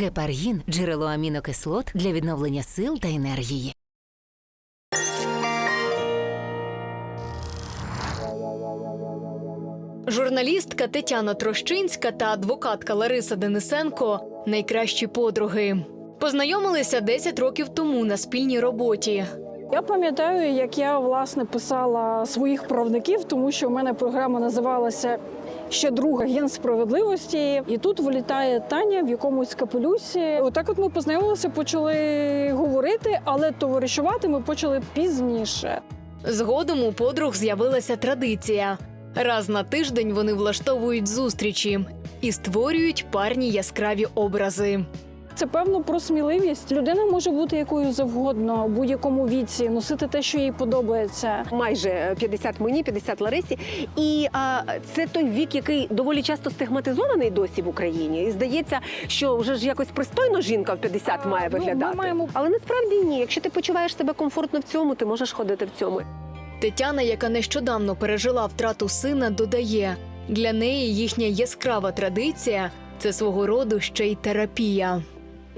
Гепаргін джерело амінокислот для відновлення сил та енергії. Журналістка Тетяна Трощинська та адвокатка Лариса Денисенко найкращі подруги. Познайомилися 10 років тому на спільній роботі. Я пам'ятаю, як я власне писала своїх правників, тому що у мене програма називалася ще друга ген справедливості. І тут вилітає Таня в якомусь капелюсі. Отак, от ми познайомилися, почали говорити, але товаришувати ми почали пізніше. Згодом у подруг з'явилася традиція. Раз на тиждень вони влаштовують зустрічі і створюють парні яскраві образи. Це певно про сміливість. Людина може бути якою завгодно, в будь-якому віці, носити те, що їй подобається. майже 50 мені, 50 Ларисі. І а, це той вік, який доволі часто стигматизований досі в Україні. І здається, що вже ж якось пристойно жінка в 50 має Ну, ми виглядати. маємо- Але насправді ні. Якщо ти почуваєш себе комфортно в цьому, ти можеш ходити в цьому. Тетяна, яка нещодавно пережила втрату сина, додає: для неї їхня яскрава традиція це свого роду ще й терапія.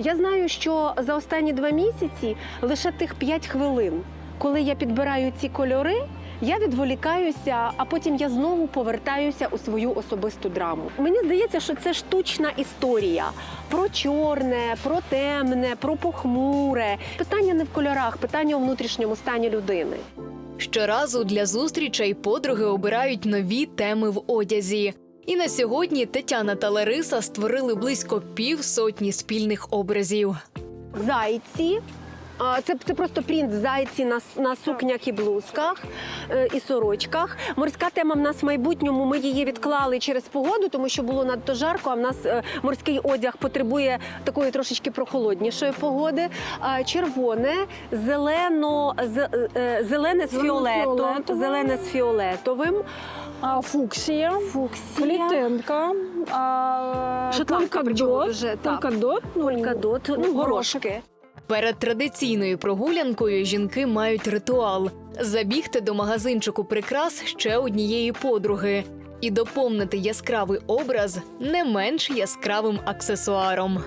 Я знаю, що за останні два місяці лише тих 5 хвилин, коли я підбираю ці кольори. Я відволікаюся, а потім я знову повертаюся у свою особисту драму. Мені здається, що це штучна історія про чорне, про темне, про похмуре. Питання не в кольорах, питання у внутрішньому стані людини. Щоразу для зустрічей подруги обирають нові теми в одязі. І на сьогодні Тетяна та Лариса створили близько півсотні спільних образів. Зайці. Це, це просто принт зайці на, на сукнях і блузках е, і сорочках. Морська тема в нас в майбутньому. Ми її відклали через погоду, тому що було надто жарко. А в нас е, морський одяг потребує такої трошечки прохолоднішої погоди. Червоне, зелено, е, зелене з фіолетом, зелене з фіолетовим. А фуксія, Фуксія. клітинка, а, Шотландка, дуже, так. полкадот, ну, Полькадот, ну, горошки. Перед традиційною прогулянкою жінки мають ритуал забігти до магазинчику прикрас ще однієї подруги і доповнити яскравий образ не менш яскравим аксесуаром.